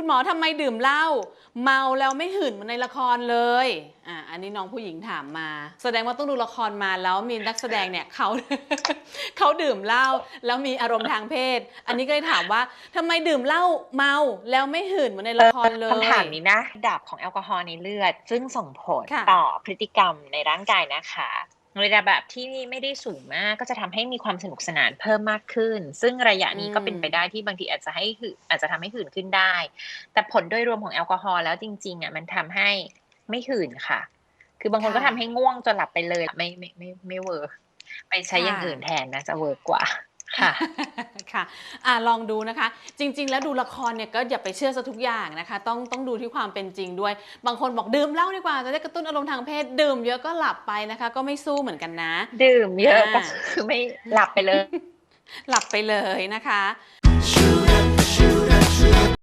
คุณหมอทำไมดื่มเหล้าเมาแล้วไม่หื่นเหมือนในละครเลยอะอันนี้น้องผู้หญิงถามมา แสดงว่าต้องดูละครมาแล้วมีนักแสดงเนี่ยเขา เขาดื่มเหล้าแล้วมีอารมณ์ทางเพศ อันนี้ก็เลยถามว่าทำไมดื่มเหล้าเมาแล้วไม่หื่นเหมือนในละครเลยคำถามนี้นะระดับของแอลกอฮอล์ในเลือด ซึ่งส่งผลค่ะต่อพฤติกรรมในร่างกายนะคะ ระดับแบบที่ไม่ได้สูงมากก็จะทำให้มีความสนุกสนานเพิ่มมากขึ้น ซึ่งระยะนี้ก็เป็นไปได้ที่บางทีอาจจะให้หือาจจะทำให้หื่นขึ้นได้ แต่ผลโดยรวมของแอลกอฮอล์แล้วจริงๆอะมันทำให้ไม่หื่นค่ะ คือบางคนก็ทำให้ง่วงจนหลับไปเลยไม่ไม่ไม่ไม่เวิร์กไปใช้อย่างอื่นแทนนะจะเวิร์กกว่า ค่ะ ค่ะอะลองดูนะคะ จริง ๆ แล้วดูละครเนี่ยก็อย่าไปเชื่อซะทุกอย่างนะคะ ต้องต้องดูที่ความเป็นจริงด้วย บางคนบอกดื่มเหล้าดีกว่าจะได้กระตุ้นอารมณ์ทางเพศดื่มเยอะก็หลับไปนะคะ ก็ไม่สู้เหมือนกันนะ ดื่มเยอะก็อ่าคือไม่หลับไปเลย หลับไปเลยนะคะ